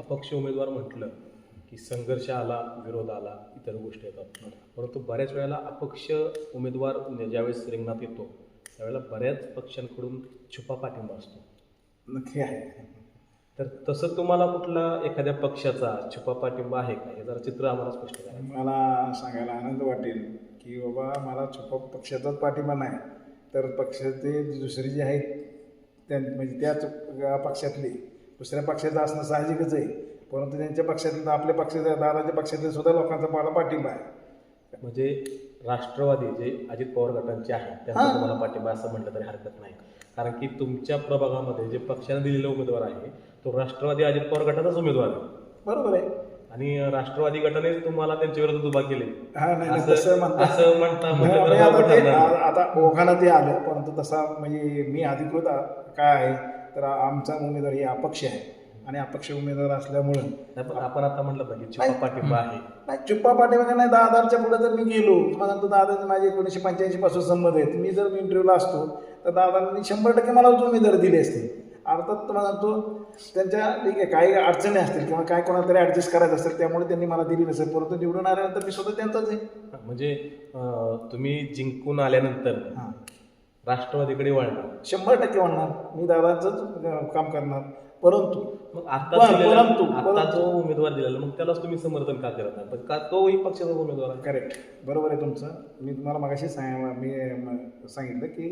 अपक्ष उमेदवार म्हटलं की संघर्ष आला विरोध आला इतर गोष्टी येतात. परंतु बऱ्याच वेळेला अपक्ष उमेदवार म्हणजे ज्यावेळेस रिंगणात येतो त्यावेळेला बऱ्याच पक्षांकडून छुपा पाठिंबा असतो. नक्की आहे. तर तसं तुम्हाला कुठला एखाद्या पक्षाचा छुपा पाठिंबा आहे का? हे जरा चित्र आम्हाला स्पष्ट करा. मला सांगायला आनंद वाटेल की बाबा मला छुपा पक्षाचाच पाठिंबा नाही तर पक्षाचे दुसरे जे आहेत त्या म्हणजे त्याच पक्षातले दुसऱ्या पक्षाचं असणं साहजिकच आहे. परंतु त्यांच्या पक्षातलं आपल्या पक्षाच्या दादाच्या पक्षातल्या सुद्धा लोकांचा मला पाठिंबा आहे. म्हणजे राष्ट्रवादी जे अजित पवार गटांचे आहेत त्यांचा हां. तुम्हाला पाठिंबा असं म्हटलं तरी हरकत नाही. कारण की तुमच्या प्रभागामध्ये जे पक्षाने दिलेला उमेदवार आहे तो राष्ट्रवादी अजित पवार गटाचाच उमेदवार आहे. बरोबर आहे. आणि राष्ट्रवादी गटाने तुम्हाला त्यांच्या विरोधात उभा केले. हा असं म्हणता तर आता अवघड ते आलं परंतु तसा म्हणजे मी अधिकृत काय आहे तर आमचा उमेदवार हे अपक्ष आहे. आणि अपक्ष उमेदवार असल्यामुळं आपण आता म्हटलं पाहिजे छुपा पाठिंबा आहे. नाही चुप्पा पाठीमागे नाही दहा हजारच्या पुढे जर मी गेलो मला तर दादाचे माझे एकोणीसशे पंच्याऐंशी पासून संमत आहेत. मी जर इंटरव्ह्यूला असतो तर दादांनी शंभर टक्के मला उमेदवार दिले असते. अर्थात तुम्हाला तो त्यांच्या ठीक आहे काही अडचणी असतील किंवा काय कोणाला तरी ॲडजस्ट करायचं असेल त्यामुळे त्यांनी मला दिली नसेल. परंतु निवडून आल्यानंतर मी स्वतः त्यांचाच आहे. म्हणजे तुम्ही जिंकून आल्यानंतर राष्ट्रवादीकडे वळणार शंभर टक्के म्हणणार मी दादांचंच काम करणार. परंतु मग आता पण- दिलेला- परंतु- आता परंतु- जो उमेदवार दिलेला मग त्यालाच तुम्ही समर्थन का करत नाही पण का तोही पक्षाचा उमेदवार आहे? करेक्ट बरोबर आहे तुमचं. मी तुम्हाला मगाशी सांग मी सांगितलं की